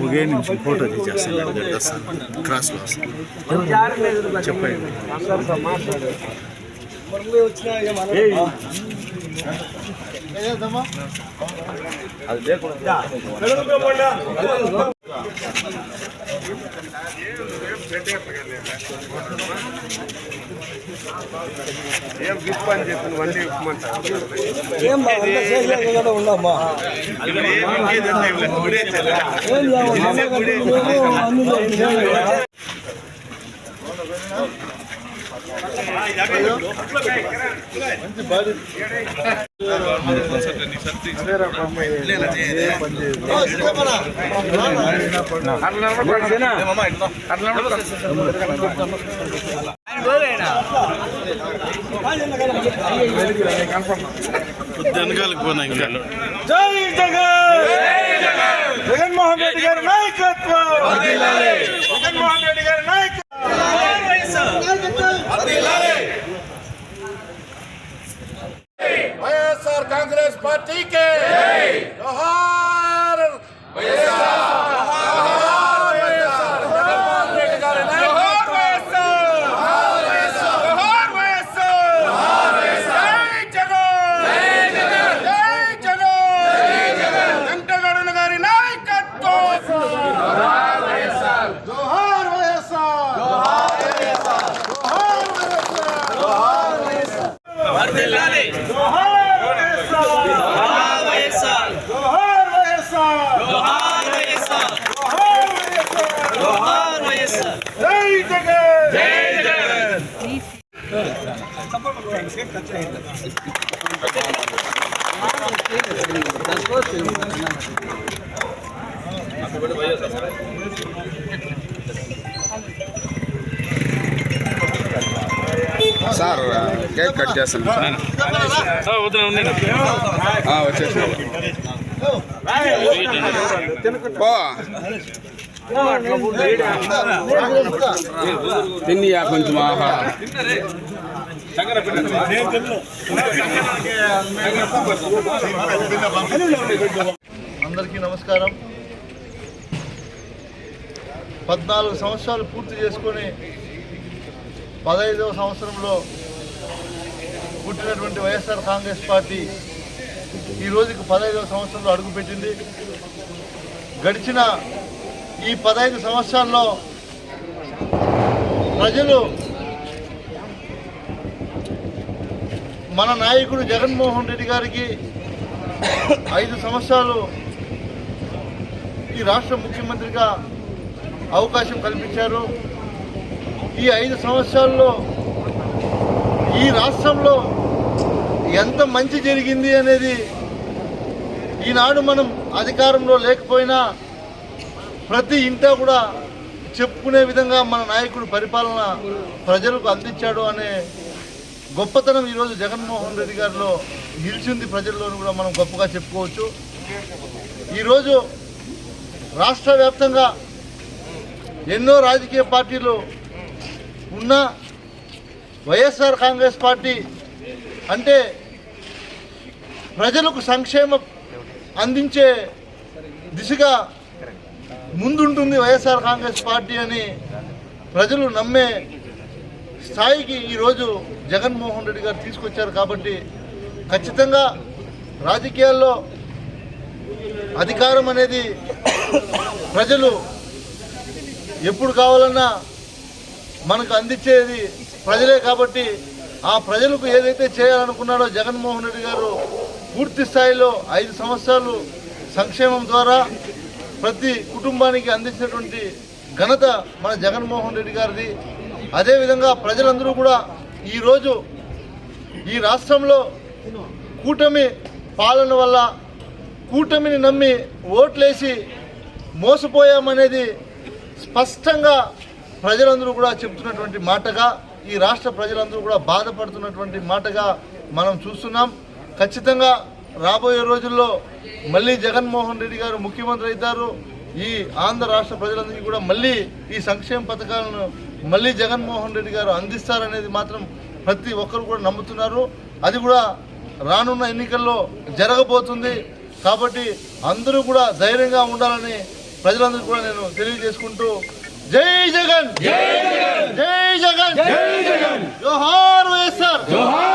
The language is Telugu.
ఒకే నుంచి ఫోటో తీసేస్తాను దర్శనం క్రాస్లో వస్తాను చెప్పండి ఏం విప్ అని చెప్పింది మళ్ళీ ఇప్పమంటారు ఉండమ్మా ఏం వెనకాలకు పోయినా ఇంకా జై జగన్! జగన్మోహన్ రెడ్డి గారి నాయకత్వం! జగన్మోహన్ రెడ్డి గారి నాయకత్వం! సార్ కేక్ కట్ చేస్తాను వచ్చేసి పో తిన్నయా కొంచెం ఆహా అందరికీ నమస్కారం. పద్నాలుగు సంవత్సరాలు పూర్తి చేసుకొని పదహైదవ సంవత్సరంలో పుట్టినటువంటి వైఎస్ఆర్ కాంగ్రెస్ పార్టీ ఈ రోజుకి పదహైదవ సంవత్సరంలో అడుగుపెట్టింది. గడిచిన ఈ పదహైదు సంవత్సరాల్లో ప్రజలు మన నాయకుడు జగన్మోహన్ రెడ్డి గారికి ఐదు సంవత్సరాలు ఈ రాష్ట్ర ముఖ్యమంత్రిగా అవకాశం కల్పించారు. ఈ ఐదు సంవత్సరాల్లో ఈ రాష్ట్రంలో ఎంత మంచి జరిగింది అనేది ఈనాడు మనం అధికారంలో లేకపోయినా ప్రతి ఇంటా కూడా చెప్పుకునే విధంగా మన నాయకుడు పరిపాలన ప్రజలకు అందించాడు అనే గొప్పతనం ఈరోజు జగన్మోహన్ రెడ్డి గారిలో నిలిచింది ప్రజల్లోనూ కూడా మనం గొప్పగా చెప్పుకోవచ్చు. ఈరోజు రాష్ట్ర వ్యాప్తంగా ఎన్నో రాజకీయ పార్టీలు ఉన్న వైఎస్ఆర్ కాంగ్రెస్ పార్టీ అంటే ప్రజలకు సంక్షేమం అందించే దిశగా ముందుంటుంది వైఎస్ఆర్ కాంగ్రెస్ పార్టీ అని ప్రజలు నమ్మే స్థాయికి ఈరోజు జగన్మోహన్ రెడ్డి గారు తీసుకొచ్చారు కాబట్టి ఖచ్చితంగా రాజకీయాల్లో అధికారం అనేది ప్రజలు ఎప్పుడు కావాలన్నా మనకు అందించేది ప్రజలే కాబట్టి ఆ ప్రజలకు ఏదైతే చేయాలనుకున్నాడో జగన్మోహన్ రెడ్డి గారు పూర్తి స్థాయిలో ఐదు సంవత్సరాలు సంక్షేమం ద్వారా ప్రతి కుటుంబానికి అందించినటువంటి ఘనత మన జగన్మోహన్ రెడ్డి గారిది. అదేవిధంగా ప్రజలందరూ కూడా ఈరోజు ఈ రాష్ట్రంలో కూటమి పాలన వల్ల కూటమిని నమ్మి ఓట్లేసి మోసపోయామనేది స్పష్టంగా ప్రజలందరూ కూడా చెప్తున్నటువంటి మాటగా ఈ రాష్ట్ర ప్రజలందరూ కూడా బాధపడుతున్నటువంటి మాటగా మనం చూస్తున్నాం. ఖచ్చితంగా రాబోయే రోజుల్లో మళ్ళీ జగన్మోహన్ రెడ్డి గారు ముఖ్యమంత్రి అవుతారు. ఈ ఆంధ్ర రాష్ట్ర ప్రజలందరికీ కూడా మళ్ళీ ఈ సంక్షేమ పథకాలను మళ్ళీ జగన్మోహన్ రెడ్డి గారు అందిస్తారనేది మాత్రం ప్రతి ఒక్కరు కూడా నమ్ముతున్నారు. అది కూడా రానున్న ఎన్నికల్లో జరగబోతుంది. కాబట్టి అందరూ కూడా ధైర్యంగా ఉండాలని ప్రజలందరూ కూడా నేను తెలియజేసుకుంటూ జై జగన్! జై జగన్! జై జగన్! జోహార్ వైఎస్ఆర్! జోహార్!